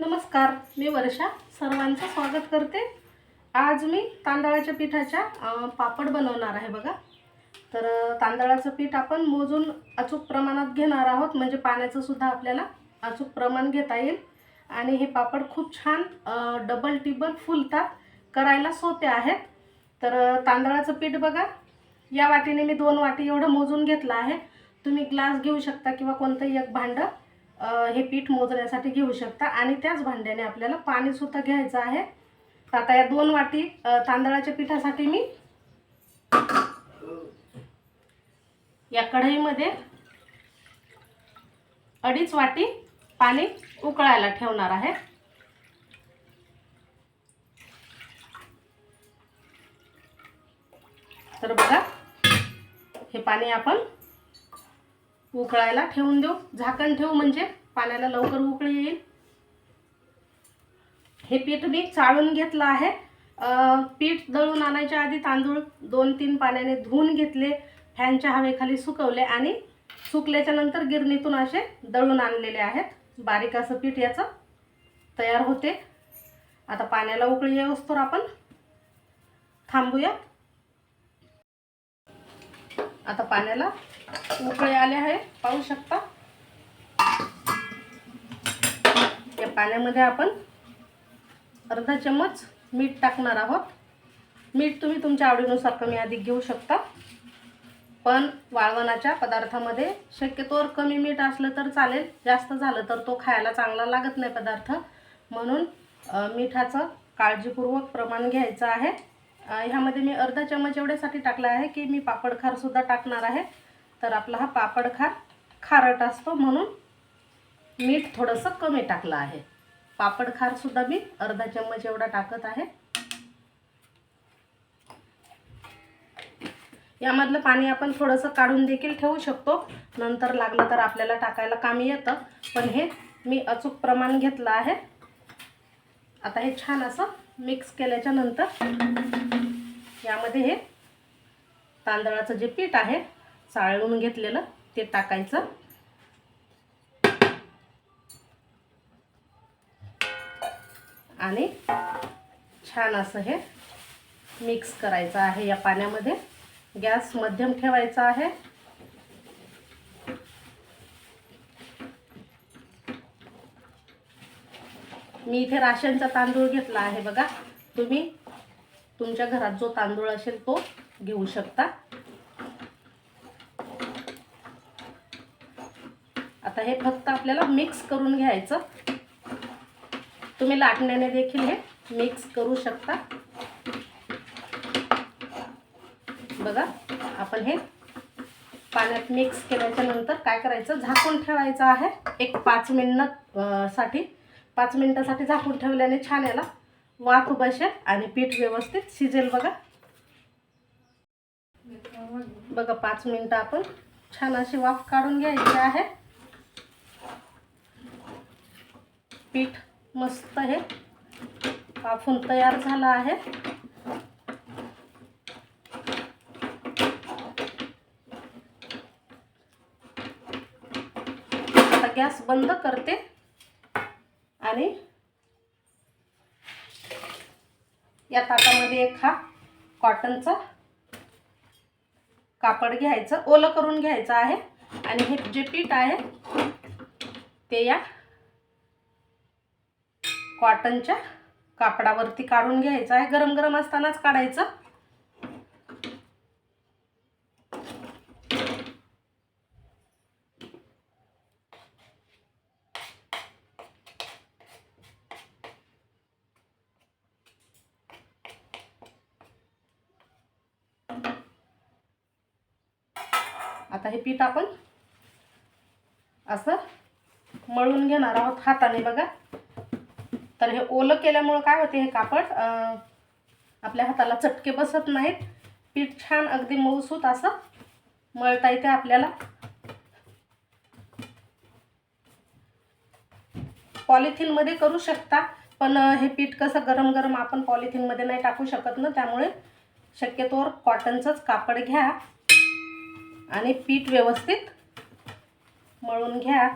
नमस्कार मी वर्षा सर्वांचं स्वागत करते. आज मी तांदळाच्या पिठाच्या पापड बनवणार आहे बघा. तर तांदळाचं पीठ आपण मोजून अचूक प्रमाणात घेणार आहोत म्हणजे पाण्याचं सुद्धा आपल्याला अचूक प्रमाण घेता येईल. आणि हे पापड खूप छान डबल टिबल फुलतात करायला सोपे आहेत. तर तांदळाचं पीठ बघा. या वाटीने मी दोन वाटी एवढं मोजून घेतलं आहे. तुम्ही ग्लास घेऊ शकता किंवा कोणतंही एक भांडं. हे पीठ मोजण्यासाठी घेऊ शकता. आणि त्याच भांड्याने आपल्याला पाणीसुद्धा घ्यायचं आहे. तर आता या दोन वाटी तांदळाच्या पिठासाठी मी या कढईमध्ये अडीच वाटी पाणी उकळायला ठेवणार आहे. तर बघा हे पाणी आपण उकळायला ठेवून देऊ. झाकण ठेवू म्हणजे पाण्याला लवकर उकळी येईल. हे पीठ मी चाळून घेतलं आहे. पीठ दळून आणायच्या आधी तांदूळ दोन तीन पाण्याने धुवून घेतले. फॅनच्या हवेखाली सुकवले आणि सुकल्याच्या नंतर गिरणीतून असे दळून आणलेले आहेत. बारीक असं पीठ याचं तयार होते. आता पाण्याला उकळी येऊस्तोवर आपण थांबूया आता पाण्याला उकळे आले आहे. पाहू शकता. या पाण्यामध्ये आपण अर्धा चम्मच मीठ टाकणार आहोत. मीठ तुम्ही तुमच्या आवडीनुसार कमी अधिक घेऊ शकता. पण वाळवणाच्या पदार्थामध्ये शक्यतोवर कमी मीठ असलं तर चालेल. जास्त झालं तर तो खायला चांगला लागत नाही पदार्थ. म्हणून मिठाचं काळजीपूर्वक प्रमाण घ्यायचं आहे. ह्यामध्ये मी अर्धा चमच एवढ्यासाठी टाकला आहे की मी पापड खारसुद्धा टाकणार आहे. तर आपला हा पापड खार खारट असतो म्हणून मीठ थोडंसं कमी टाकलं आहे. पापड खारसुद्धा मी अर्धा चम्मच एवढा टाकत आहे. यामधलं पाणी आपण थोडंसं काढून देखील ठेवू शकतो. नंतर लागलं तर आपल्याला टाकायला कामी येतं. पण हे मी अचूक प्रमाण घेतलं आहे. आता हे छान असं मिक्स केल्याच्यानंतर यामध्ये हे तांदळाचं जे पीठ आहे चाळून घेतलेलं ते टाकायचं. आणि छान असं हे मिक्स करायचं आहे या पाण्यामध्ये. गॅस मध्यम ठेवायचा आहे. मी इथे राशनचा तांदूळ घेतला आहे बघा. तुम्ही तुमच्या घरात जो तांदूळ असेल तो घेऊ शकता. आता हे फक्त आपल्याला मिक्स करून घ्यायचं. तुम्ही लाटण्याने देखील हे मिक्स करू शकता. बघा आपण हे पाण्यात मिक्स केल्याच्यानंतर काय करायचं? झाकून ठेवायचं आहे. एक पाच मिनिटसाठी पाच मिनिटासाठी झाकून ठेवल्याने छान याला वाफ बसेल आणि पीठ व्यवस्थित शिजेल बघा. बघा पाच मिनटं आपण छान अशी वाफ काढून घ्यायची आहे. पीठ मस्त हे वाफून तयार झालं आहे. आता गॅस बंद करते आणि या ताटामध्ये एक हा कॉटनचा कापड घ्यायचं ओलं करून घ्यायचं आहे. आणि हे जे पीठ आहे ते या कॉटनच्या कापडावरती काढून घ्यायचं आहे. गरम गरम असतानाच काढायचं. आता हे पीठ आपण असं मळून घेणार आहोत हाताने बघा. तर हे ओलं केल्यामुळं काय होते हे कापड? आपल्या हाताला चटके बसत नाहीत. पीठ छान अगदी मऊसूत असं मळता येते आपल्याला. पॉलिथिनमध्ये करू शकता पण हे पीठ कसं गरम गरम आपण पॉलिथिनमध्ये नाही टाकू शकत ना त्यामुळे शक्यतोवर कॉटनचंच कापड घ्या. आणि पीठ व्यवस्थित मळून घ्या.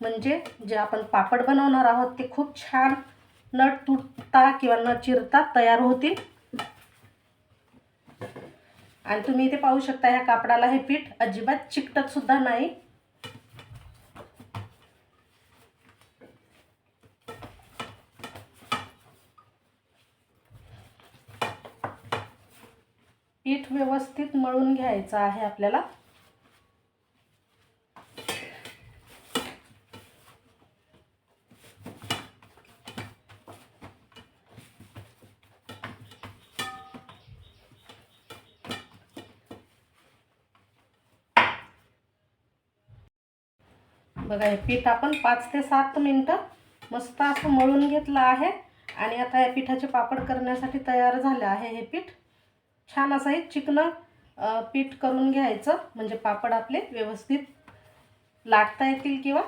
म्हणजे जे आपण पापड बनवणार आहोत ते खूप छान न तुटता किंवा न चिरता तयार होतील. आणि तुम्ही इथे पाहू शकता ह्या कापडाला हे पीठ अजिबात चिकटतसुद्धा नाही. पीठ व्यवस्थित मळून घ्यायचं आहे आपल्याला. बघा हे पीठ आपण पाच ते सात मिनटं मस्त असं मळून घेतलं आहे. आणि आता या पिठाचे पापड करण्यासाठी तयार झालं आहे हे पीठ. छान असं हे चिकनं पीठ करून घ्यायचं. म्हणजे पापड आपले व्यवस्थित लाटता येतील किंवा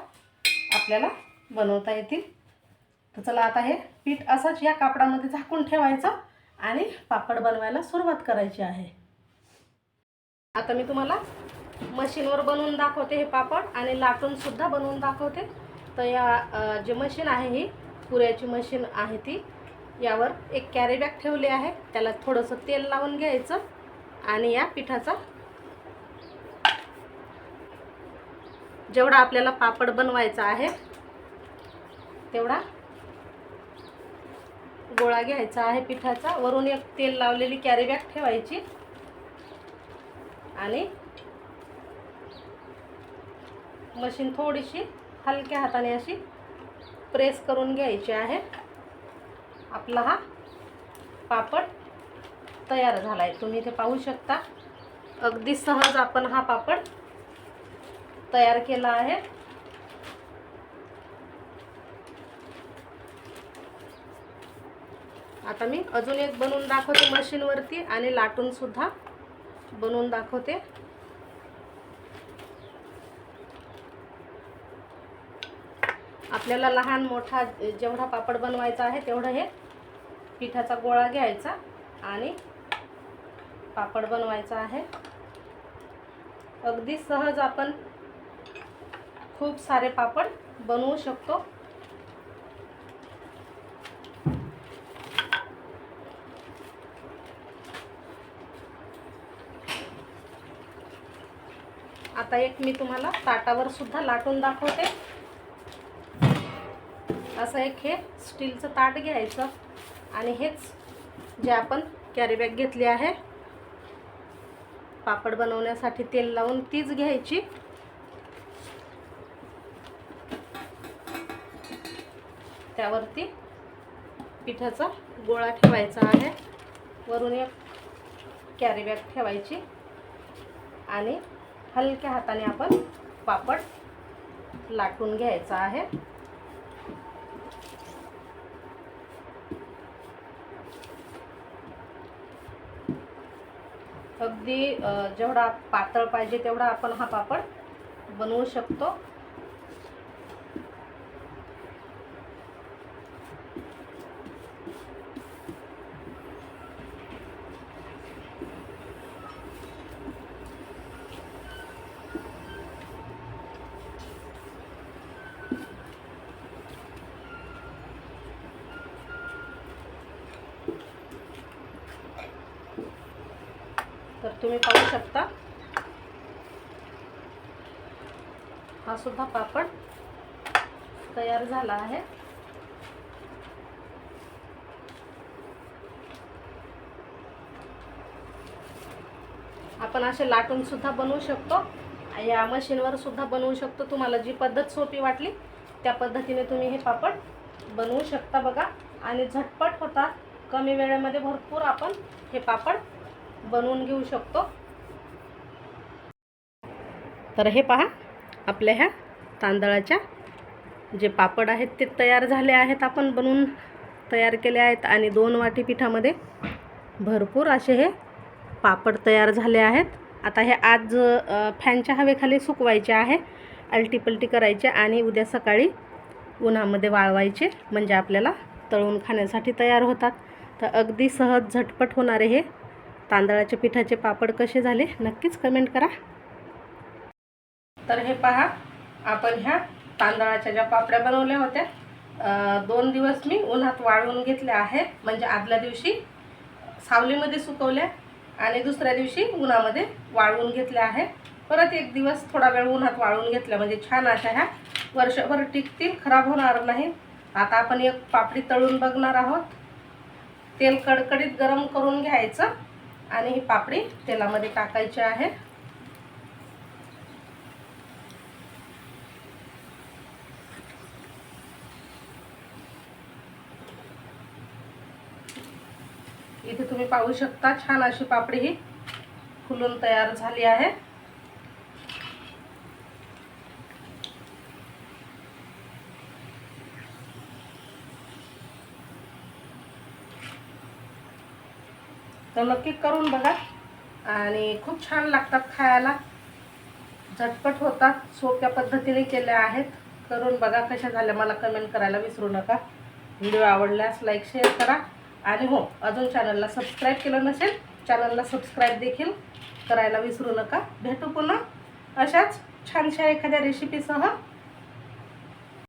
आपल्याला बनवता येतील. तर चला आता हे पीठ असंच या कापडामध्ये झाकून ठेवायचं आणि पापड बनवायला सुरुवात करायची आहे. आता मी तुम्हाला मशीनवर बनवून दाखवते हे पापड आणि लाटूनसुद्धा बनवून दाखवते. तर या जे मशीन आहे ही पुऱ्याची मशीन आहे ती. यावर एक कॅरी बॅग ठेवली आहे. त्याला थोडंसं तेल लावून घ्यायचं आणि या पिठाचा जेवढा आपल्याला पापड बनवायचा आहे तेवढा गोळा घ्यायचा आहे पिठाचा. वरून एक तेल लावलेली कॅरी बॅग ठेवायची. आणि मशीन थोडीशी हलक्या हाताने अशी प्रेस करून घ्यायची आहे. आपला हा पापड तयार झाला आहे तुम्ही इथे पाहू शकता. अगदी सहज आपण हा पापड तयार केला आहे. आता मी अजून एक बनवून दाखवते मशीनवरती आणि लाटून सुद्धा बनवून दाखवते. आपल्याला लहान मोठा जेवढा पापड बनवायचा आहे तेवढं हे पिठाचा गोळा घ्यायचा आणि पापड बनवायचा आहे. अगदी सहज आपण खूप सारे पापड बनवू शकतो. आता एक मी तुम्हाला ताटावर सुद्धा लाटून दाखवते. असं एक हे स्टीलचं ताट घ्यायचं. आणि हेच जे आपण कॅरीबॅग घेतली आहे. पापड बनवण्यासाठी तेल लावून तीच घ्यायची. त्यावरती पिठाचा गोळा ठेवायचा आहे. वरून एक कॅरीबॅग ठेवायची. आणि हलक्या हाताने आपण पापड लाटून घ्यायचा आहे. अगदी जेवढा पातळ पाहिजे तेवढा आपण हा पापड बनवू शकतो. तर तुम्ही पाहू शकता. हा सुद्धा पापड तयार झाला आहे. आपण असे लाटून सुद्धा बनवू शकतो. या मशीनवर सुद्धा बनवू शकतो. तुम्हाला जी पद्धत सोपी वाटली त्या पद्धतीने तुम्ही हे पापड बनवू शकता बघा. आणि झटपट होता कमी वेळेमध्ये भरपूर आपण हे पापड बनवून घेऊ शकतो. तर हे पहा आपल्या ह्या तांदळाच्या जे पापड आहेत ते तयार झाले आहेत. आपण बनवून तयार केले आहेत आणि दोन वाटी पिठामध्ये भरपूर असे हे पापड तयार झाले आहेत. आता हे आज फॅनच्या हवेखाली सुकवायचे आहे अलटीपलटी करायचे आणि उद्या सकाळी उन्हामध्ये वाळवायचे म्हणजे आपल्याला तळून खाण्यासाठी तयार होतात. तर अगदी सहज झटपट होणारे हे तांदळाच्या पिठाचे पापड कसे झाले नक्कीच कमेंट करा. तर हे पहा आपण ह्या तांदळाच्या ज्या पापड्या बनवल्या होत्या दोन दिवस मी उन्हात वाळवून घेतल्या आहेत म्हणजे आदल्या दिवशी सावलीमध्ये सुकवल्या आणि दुसऱ्या दिवशी उन्हामध्ये वाळवून घेतल्या आहे परत एक दिवस थोडा वेळ उन्हात वाळवून घेतल्या म्हणजे छान अशा ह्या वर्षभर टिकतील खराब होणार नाही. आता आपण एक पापडी तळून बघणार आहोत. तेल कडकडीत गरम करून घ्यायचं. आणि ही पापडी तेलामध्ये टाकायची आहे. इथे तुम्ही पाहू शकता छान अशी पापडी ही फुलून तयार झाली आहे. नक्की करून बघा. आणि खूप छान लागतात खायला. झटपट होतात. सोप्या पद्धतीने केल्या आहेत. करून बघा कशा झाल्या. मला कमेंट करायला विसरू नका. व्हिडिओ आवडल्यास लाईक शेअर करा. आणि हो अजून चॅनलला सबस्क्राईब केलं नसेल चॅनलला सबस्क्राईब देखील करायला विसरू नका. भेटू पुन्हा अशाच छानशा एखाद्या रेसिपीसह